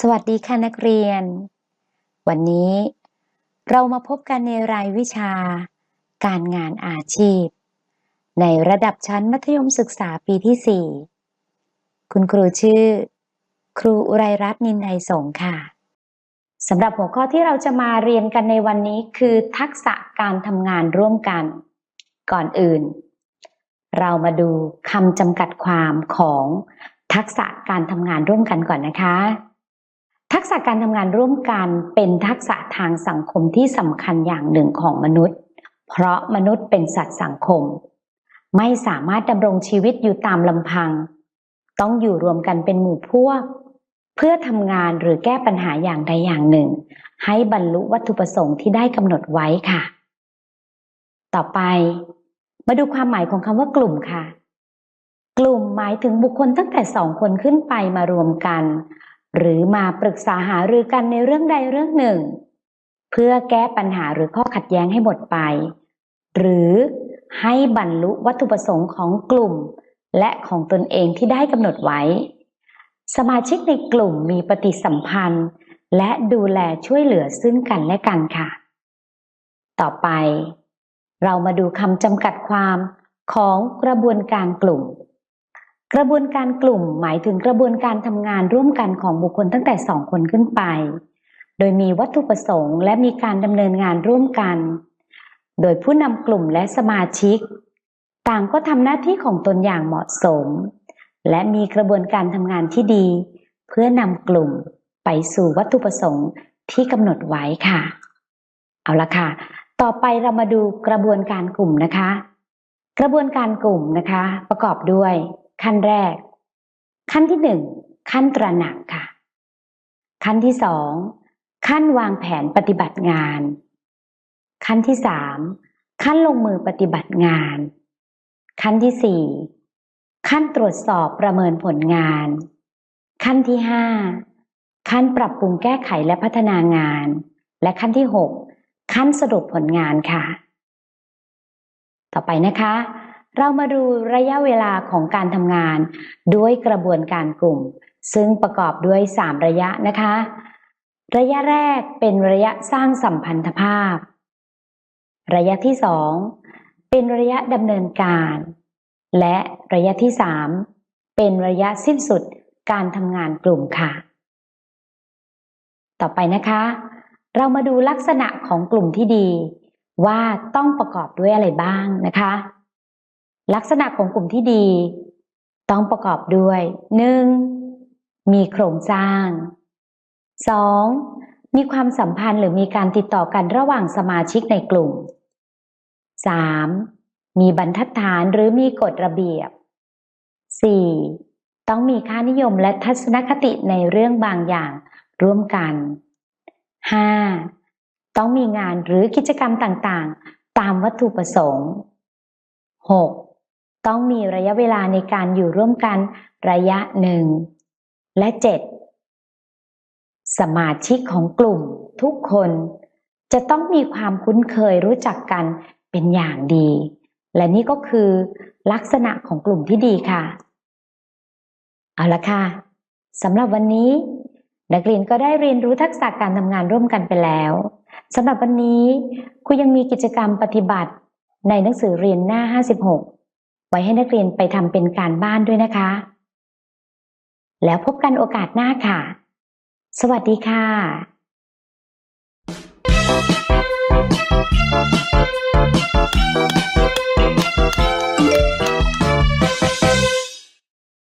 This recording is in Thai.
สวัสดีค่ะนักเรียน วันนี้เรามาพบกันในรายวิชา การงานอาชีพ ในระดับชั้นมัธยมศึกษาปีที่ 4 คุณครูชื่อ ครูอุไรรัตน์นินไทยสงฆ์ค่ะสำหรับหัวข้อที่เราจะมาเรียนกันในวันนี้คือ ทักษะการทำงานร่วมกัน ก่อนอื่น เรามาดูคำจำกัดความของทักษะการทำงานร่วมกันก่อนนะคะ ทักษะการทำงานร่วมกันเป็นทักษะทางสังคมที่สำคัญอย่างหนึ่งของมนุษย์ เพราะมนุษย์เป็นสัตว์สังคม ไม่สามารถดำรงชีวิตอยู่ตามลำพัง ต้องอยู่รวมกันเป็นหมู่พวก เพื่อทำงานหรือแก้ปัญหาอย่างใดอย่างหนึ่ง ให้บรรลุวัตถุประสงค์ที่ได้กำหนดไว้ค่ะ ต่อไป มาดูความหมายของคำว่ากลุ่มค่ะ กลุ่มหมายถึงบุคคลตั้งแต่สองคนขึ้นไปมารวมกัน หรือมาปรึกษาหารือกันในเรื่องใดเรื่องหนึ่ง เพื่อแก้ปัญหาหรือข้อขัดแย้งให้หมดไป หรือให้บรรลุวัตถุประสงค์ของกลุ่ม และของตนเองที่ได้กำหนดไว้ สมาชิกในกลุ่มมีปฏิสัมพันธ์ และดูแลช่วยเหลือซึ่งกันและกันค่ะ ต่อไป เรามาดูคำจำกัดความของกระบวนการกลุ่ม กระบวนการกลุ่มหมายถึงกระบวนการทำงานร่วมกันของบุคคลตั้งแต่สองคนขึ้นไป โดยมีวัตถุประสงค์ และมีการดำเนินงานร่วมกัน โดยผู้นำกลุ่มและสมาชิก ต่างก็ทำหน้าที่ของตนอย่างเหมาะสม และมีกระบวนการทำงานที่ดี เพื่อนำกลุ่มไปสู่วัตถุประสงค์ที่กำหนดไว้ค่ะ เอาละค่ะ ต่อไปเรามาดูกระบวนการกลุ่มนะคะ กระบวนการกลุ่มนะคะ ประกอบด้วย ขั้นแรก ขั้นที่หนึ่งขั้นตระหนักค่ะ ขั้นที่สองขั้นวางแผนปฏิบัติงาน ขั้นที่สามขั้นลงมือปฏิบัติงาน ขั้นที่สี่ขั้นตรวจสอบประเมินผลงาน ขั้นที่ห้าขั้นปรับปรุงแก้ไขและพัฒนางาน และขั้นที่หก ขั้นสรุปผลงานค่ะ ต่อไปนะคะ เรามาดูระยะเวลาของการทำงาน ด้วยกระบวนการกลุ่ม ซึ่งประกอบด้วย 3 ระยะนะคะ ระยะแรกเป็นระยะสร้างสัมพันธภาพ ระยะที่ 2 เป็นระยะดำเนินการ และระยะที่ 3 เป็นระยะสิ้นสุดการทำงานกลุ่มค่ะ ต่อไปนะคะ เรามาดูลักษณะของกลุ่มที่ดี ว่าต้องประกอบด้วยอะไรบ้างนะคะ ลักษณะของกลุ่มที่ดี ต้องประกอบด้วย 1. มีโครงสร้าง 2. มีความสัมพันธ์หรือมีการติดต่อกันระหว่างสมาชิกในกลุ่ม 3. มีบรรทัดฐานหรือมีกฎระเบียบ 4. ต้องมีค่านิยมและทัศนคติในเรื่องบางอย่างร่วมกัน 5. ต้องมีงานหรือกิจกรรมต่างๆ ตามวัตถุประสงค์ 6. ต้องมีระยะเวลาในการอยู่ร่วมกันระยะหนึ่ง และ 7. สมาชิกของกลุ่มทุกคน จะต้องมีความคุ้นเคยรู้จักกันเป็นอย่างดี และนี่ก็คือลักษณะของกลุ่มที่ดีค่ะ เอาละค่ะสำหรับวันนี้ นักเรียนก็ได้เรียนรู้ทักษะการทำงานร่วมกันไปแล้วสำหรับวันนี้ครูยังมีกิจกรรมปฏิบัติในหนังสือเรียนหน้า 56 ไว้ให้นักเรียนไปทำเป็นการบ้านด้วยนะคะ แล้วพบกันโอกาสหน้าค่ะ สวัสดีค่ะ